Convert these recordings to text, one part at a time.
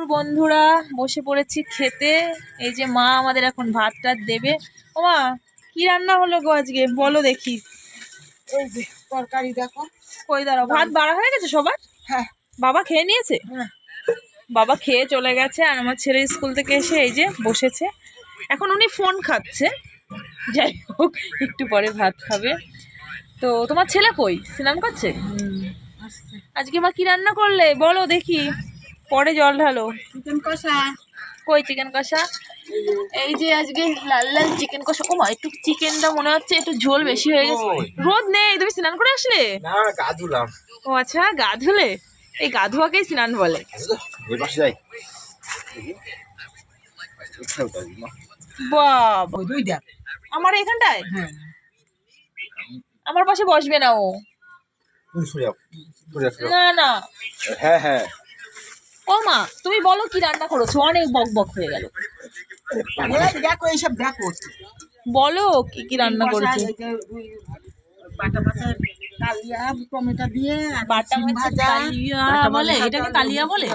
দুপুর বন্ধুরা বসে পড়েছি খেতে। এই যে মা আমাদের এখন ভাত টাত দেবে। ও মা কি রান্না হলো গো আজকে? বলো দেখি। এই যে তরকারি দেখো। কই দাঁড়াও ভাত বাড়া হয়ে গেছে সবার? হ্যাঁ। বাবা খেয়ে নিয়েছে? হ্যাঁ। বাবা খেয়ে চলে গেছে আর আমার ছেলে স্কুল থেকে এসে এই যে বসেছে। এখন উনি ফোন খাচ্ছে। যাই হোক একটু পরে ভাত খাবে। তো তোমার ছেলে কই? স্নান করছে? আজকে মা কি রান্না করলে? বলো দেখি। পরে জল ঢালো। চিকেন কষা। কই চিকেন কষা? এই যে আজকে লাল লাল চিকেন কষা। ও মা একটু চিকেনটা মনে হচ্ছে একটু ঝোল বেশি হয়ে গেছে। রোদ নেই তুমি স্নান করে আসলে? না গা ধুলাম ও আচ্ছা গা ধুলে এই গা ধোয়াকেই স্নান বলে। যাই। বাবা। ওই দুই দেখ আমার এখানটায়? হ্যাঁ। আমার পাশে বসবে না ও। না না। হ্যাঁ হ্যাঁ। ও মা তুমি বলো কি রান্না করেছ? অনেক বক বক হয়ে গেল। দেখো এইসব দেখো। বলো কি কি রান্না করেছ? এই যে ওই বাটা মাছের কালিয়া টমেটো দিয়ে আর বাটা মাছের কালিয়া বলে? এটাকে কালিয়া বলে?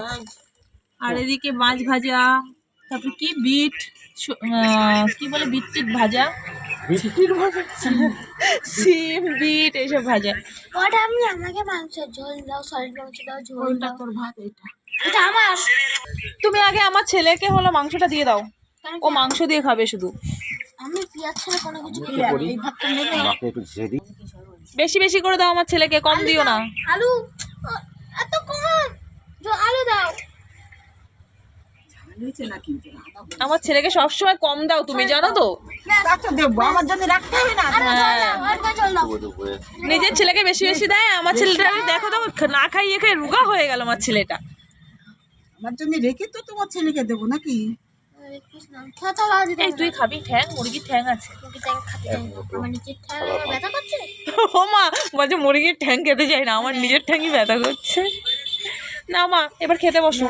আর এদিকে মাছ ভাজা তারপরে কি বিট কি বলে বিট টিট ভাজা? সিম বিট এইসব ভাজা। ওটা আমি আমাকে মাংসের ঝোল দাও সলিড মাংস দাও ঝোল ওইটা দাও। তোর ভাত এইটা। এটা আমার। তুমি আগে আমার ছেলেকে হলো মাংসটা দিয়ে দাও। ও মাংস দিয়ে খাবে শুধু। আমি পেঁয়াজ ছাড়া কোনো কিছু এই আর এই ভাতটা নেবে? মাকে একটু ঝেড়ে দিই। বেশি বেশি করে দাও আমার ছেলেকে কম দিও না। আলু এত কম। আলু দাও। আমার ছেলেকে সবসময় কম দাও তুমি জানো তো? দুপুরে নিজের ছেলেকে বেশি বেশি দেয় আমার ছেলেটা দেখো তো না খাইয়ে খেয়ে রুগা হয়ে গেল আমার ছেলেটা। আমার জন্য রেখে তো তোমার ছেলেকে দেবো নাকি? এই তুই খাবি ঠ্যাং মুরগির ঠ্যাং আছে। ও মা বলছে মুরগির ঠ্যাং খেতে চাই না আমার নিজের ঠ্যাংই ব্যথা করছে। না মা এবার খেতে বসো।